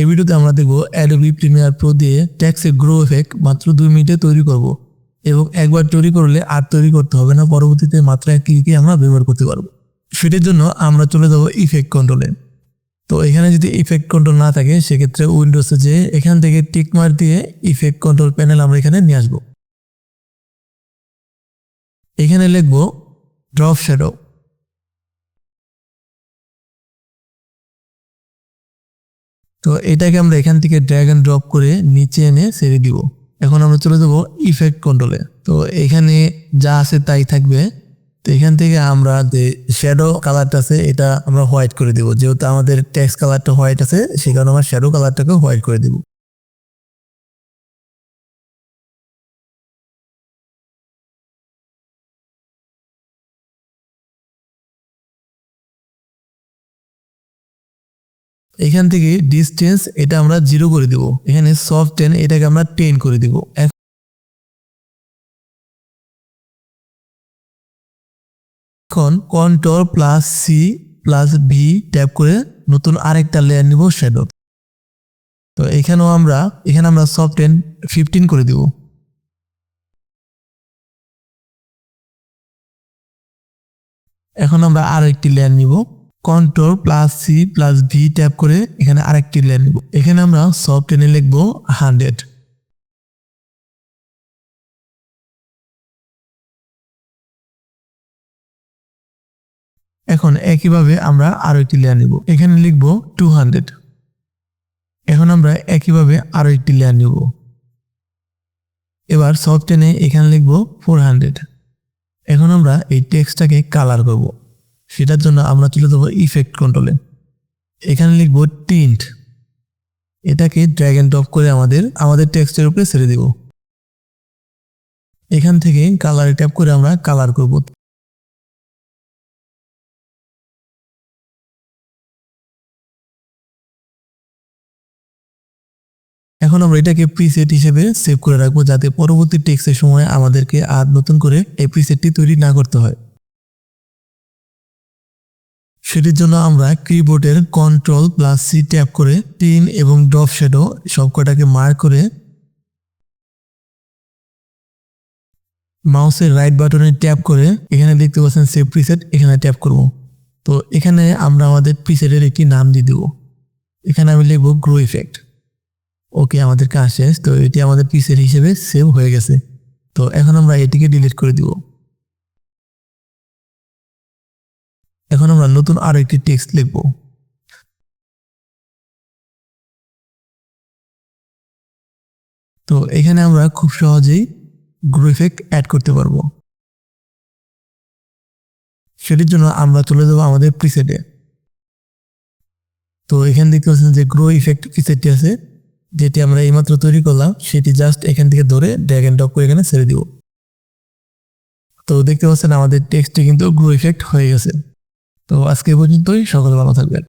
এই ভিডিওতে আমরা দেখব অ্যাডোবি প্রিমিয়ার প্রো দিয়ে ট্যাক্সের গ্রো এফেক্ট মাত্র দুই মিনিটে তৈরি করব এবং একবার তৈরি করলে আর তৈরি করতে হবে না। পরবর্তীতে মাত্র ক্লিকে আমরা ব্যবহার করতে পারব। সেটার জন্য আমরা চলে যাব ইফেক্ট কন্ট্রোলে তো এখানে যদি ইফেক্ট কন্ট্রোল না থাকে, সেক্ষেত্রে উইন্ডোজে যে এখান থেকে টিক মার দিয়ে ইফেক্ট কন্ট্রোল প্যানেল আমরা এখানে নিয়ে আসব। এখানে লিখব ড্রপ শ্যাডো তো এটাকে আমরা এখান থেকে ড্র্যাগ অ্যান্ড ড্রপ করে নিচে এনে ছেড়ে দিব। এখন আমরা চলে যাব ইফেক্ট কন্ট্রোলে তো এখানে যা আছে তাই থাকবে। তো এখান থেকে আমরা যে শ্যাডো কালারটা আছে, এটা আমরা হোয়াইট করে দেবো। যেহেতু আমাদের টেক্সট কালারটা হোয়াইট আছে সে কারণে আমরা শ্যাডো কালারটাকে হোয়াইট করে দিব। এখান থেকে ডিস্টেন্স এটা আমরা জিরো করে দিব। এখানে সফট টেন এটাকে আমরা টেন করে দিব। এখন control plus C plus V tap করে নতুন আরেকটা লেয়ার নিব শ্যাডো তো এখানেও আমরা, এখানে আমরা সফট টেন ফিফটিন করে দিব। এখন আমরা আর একটি লেয়ার নিব। Control plus C plus V tap করে এখানে আরেকটি লেয়ার নিব। এখানে আমরা সব টেনে লিখব হান্ড্রেড এখন একইভাবে আমরা আরও একটি লেয়ার নিব। এখানে লিখব টু হান্ড্রেড এখন আমরা একইভাবে আরও একটি লেয়ার নিব। এবার সব টেনে এখানে লিখব ফোর হান্ড্রেড এখন আমরা এই টেক্সটটাকে কালার করব। সেটার জন্য আমরা চলে যাব ইফেক্ট কন্ট্রোলে এখানে লিখব টিন্ট এটাকে ড্র্যাগ অ্যান্ড ড্রপ করে আমাদের আমাদের টেক্সটের উপরে ছেড়ে দেব। এখান থেকে কালারে ট্যাপ করে আমরা কালার করব। এখন আমরা এটাকে প্রিসেট হিসেবে সেভ করে রাখব, যাতে পরবর্তী টেক্সের সময় আমাদেরকে আর নতুন করে এই প্রিসেটটি তৈরি না করতে হয়। সেটির জন্য আমরা কিবোর্ডের কন্ট্রোল প্লাস সি ট্যাপ করে টিন এবং ড্রপ শ্যাডো সবকটাকে মার্ক করে মাউসের রাইট বাটনে ট্যাপ করে এখানে দেখতে পাচ্ছেন সেভ প্রিসেট এখানে ট্যাপ করব। তো এখানে আমরা আমাদের প্রিসেটের একটি নাম দিয়ে দেবো। এখানে আমি লিখব গ্রো ইফেক্ট ওকে আমাদের কাজ শেষ। তো এটি আমাদের প্রিসেট হিসেবে সেভ হয়ে গেছে। তো এখন আমরা এটিকে ডিলিট করে দিব। এখন আমরা নতুন আরও একটি টেক্সট লিখব। তো এখানে আমরা খুব সহজেই গ্রো অ্যাড করতে পারব। সেটির জন্য আমরা চলে যাব আমাদের প্রিসেটে তো এখানে দেখতে পাচ্ছেন যে গ্রো ইফেক্ট প্রিসেটটি আছে, যেটি আমরা এইমাত্র তৈরি করলাম, সেটি জাস্ট এখান থেকে ধরে ড্র্যাগ অ্যান্ড ড্রপ করে এখানে ছেড়ে দিব। তো দেখতে পাচ্ছেন আমাদের টেক্সটটি কিন্তু গ্রো ইফেক্ট হয়ে গেছে। তো আজকে পর্যন্তই সকলে ভালো থাকবেন।